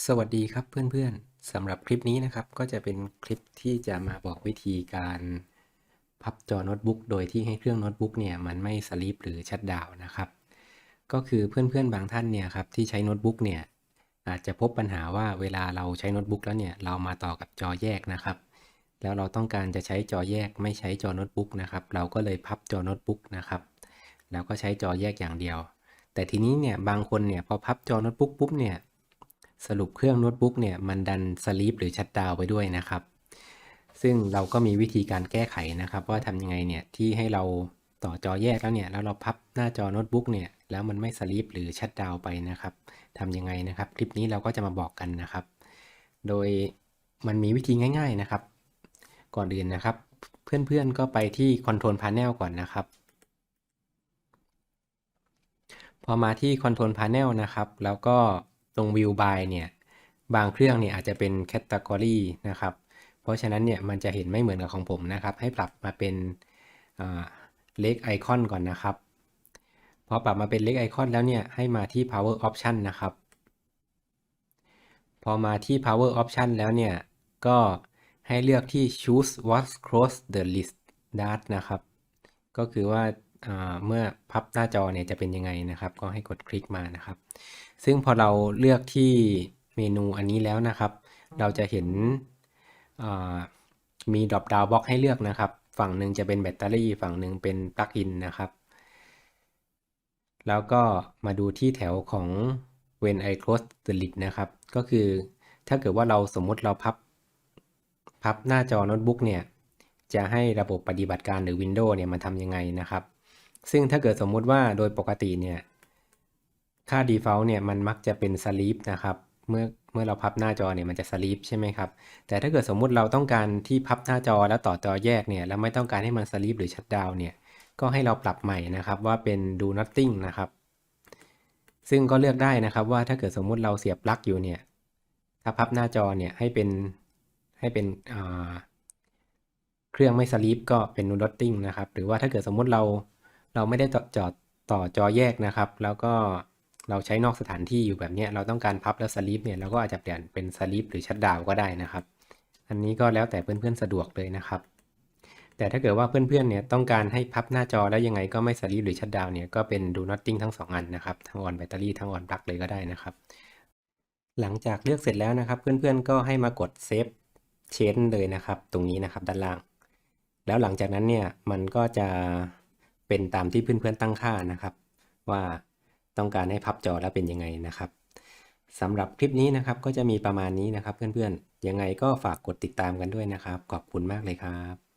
สวัสดีครับเพื่อนๆสำหรับคลิปนี้นะครับก็จะเป็นคลิปที่จะมาบอกวิธีการพับจอโน้ตบุ๊กโดยที่ให้เครื่องโน้ตบุ๊กเนี่ยมันไม่สลีปหรือชัดดาวนะครับ ก็คือเพื่อนๆบางท่านเนี่ยครับที่ใช้โน้ตบุ๊กเนี่ยอาจจะพบปัญหาว่าเวลาเราใช้โน้ตบุ๊กแล้วเนี่ยเรามาต่อกับจอแยกนะครับ แล้วเราต้องการจะใช้จอแยกไม่ใช้จอโน้ตบุ๊กนะครับเราก็เลยพับจอโน้ตบุ๊กนะครับแล้วก็ใช้จอแยกอย่างเดียว แต่ทีนี้เนี่ยบางคนเนี่ยพอพับจอโน้ตบุ๊กปุ๊บเนี่ย สรุปเครื่องโน้ตบุ๊กเนี่ยมันดันสลีปหรือชัดดาวไปด้วยนะครับ ซึ่งเราก็มีวิธีการแก้ไขนะครับ ว่าทำยังไงเนี่ยที่ให้เราต่อจอแยกแล้วเนี่ยแล้วเราพับหน้าจอโน้ตบุ๊กเนี่ยแล้วมันไม่สลีปหรือชัดดาวไปนะครับทำยังไงนะครับ คลิปนี้เราก็จะมาบอกกันนะครับ โดยมันมีวิธีง่าย ๆนะครับ ก่อนอื่นนะครับ เพื่อนๆก็ไปที่ Control Panel ก่อนนะครับ พอมาที่ Control Panel นะครับ แล้วก็ ตรง View by เนี่ยบางเครื่องเนี่ยอาจจะเป็น Category นะครับ เพราะฉะนั้นเนี่ยมันจะเห็นไม่เหมือนกับของผมนะครับ ให้ปรับมาเป็นเล็กไอคอนก่อนนะครับ พอปรับมาเป็นเล็กไอคอนแล้วเนี่ยให้มาที่ Power Option นะครับ พอมาที่ Power Option แล้วเนี่ยก็ให้เลือกที่ Choose what Close the List Dart นะครับ ก็คือว่า เมื่อพับหน้าจอเนี่ยจะเป็นยังไงนะครับ ก็ให้กดคลิกมานะครับ ซึ่งพอเราเลือกที่เมนูอันนี้แล้วนะครับ เราจะเห็นมี drop down box ให้เลือกนะครับ ฝั่งหนึ่งจะเป็นแบตเตอรี่ ฝั่งหนึ่งเป็นปลั๊กอินนะครับ แล้วก็มาดูที่แถวของ when I close the lid นะครับ ก็คือถ้าเกิดว่าเราสมมติเราพับ พับหน้าจอโน้ตบุ๊กเนี่ย จะให้ระบบปฏิบัติการหรือ Windows เนี่ยมันทำยังไงนะครับ ซึ่งถ้าเกิดสมมุติว่าโดยปกติเนี่ย ค่า default เนี่ยมันมักจะเป็น sleep นะครับ เมื่อเมื่อเราพับหน้าจอเนี่ยมันจะ sleep ใช่ไหมครับ แต่ถ้าเกิดสมมุติเราต้องการที่พับหน้าจอแล้วต่อจอแยกเนี่ยแล้วไม่ต้องการให้มัน sleep หรือ shut down เนี่ย ก็ให้เราปรับใหม่นะครับว่าเป็น do nothing นะครับ ซึ่งก็เลือกได้นะครับว่าถ้าเกิดสมมุติเราเสียบปลั๊กอยู่เนี่ย ถ้าพับหน้าจอเนี่ยให้เป็นให้เป็นเครื่องไม่สลีปก็เป็น do nothing นะครับ หรือว่าถ้าเกิดสมมุติเรา เราไม่ได้ต่อจอต่อจอแยกนะครับ แล้วก็เราใช้นอกสถานที่อยู่แบบนี้เราต้องการพับแล้วสลีปเนี่ยเราก็อาจจะเปลี่ยนเป็นสลีปหรือชัดดาวก็ได้นะครับ อันนี้ก็แล้วแต่เพื่อนๆสะดวกเลยนะครับ แต่ถ้าเกิดว่าเพื่อนๆเนี่ยต้องการให้พับหน้าจอแล้วยังไงก็ไม่สลีปหรือชัดดาวเนี่ยก็เป็น do nothing ทั้ง 2 อันนะครับ ทั้งออนแบตเตอรี่ทั้งออนปลั๊กเลยก็ได้นะครับ หลังจากเลือกเสร็จแล้วนะครับ เพื่อนๆก็ให้มากดเซฟเชนเลยนะครับ ตรงนี้นะครับด้านล่าง แล้วหลังจากนั้นเนี่ยมันก็จะ เป็นตามที่เพื่อนๆตั้งค่านะครับ ว่าต้องการให้พับจอแล้วเป็นยังไงนะครับสำหรับคลิปนี้นะครับก็จะมีประมาณนี้นะครับ เพื่อนๆยังไงก็ฝากกดติดตามกันด้วยนะครับ ขอบคุณมากเลยครับ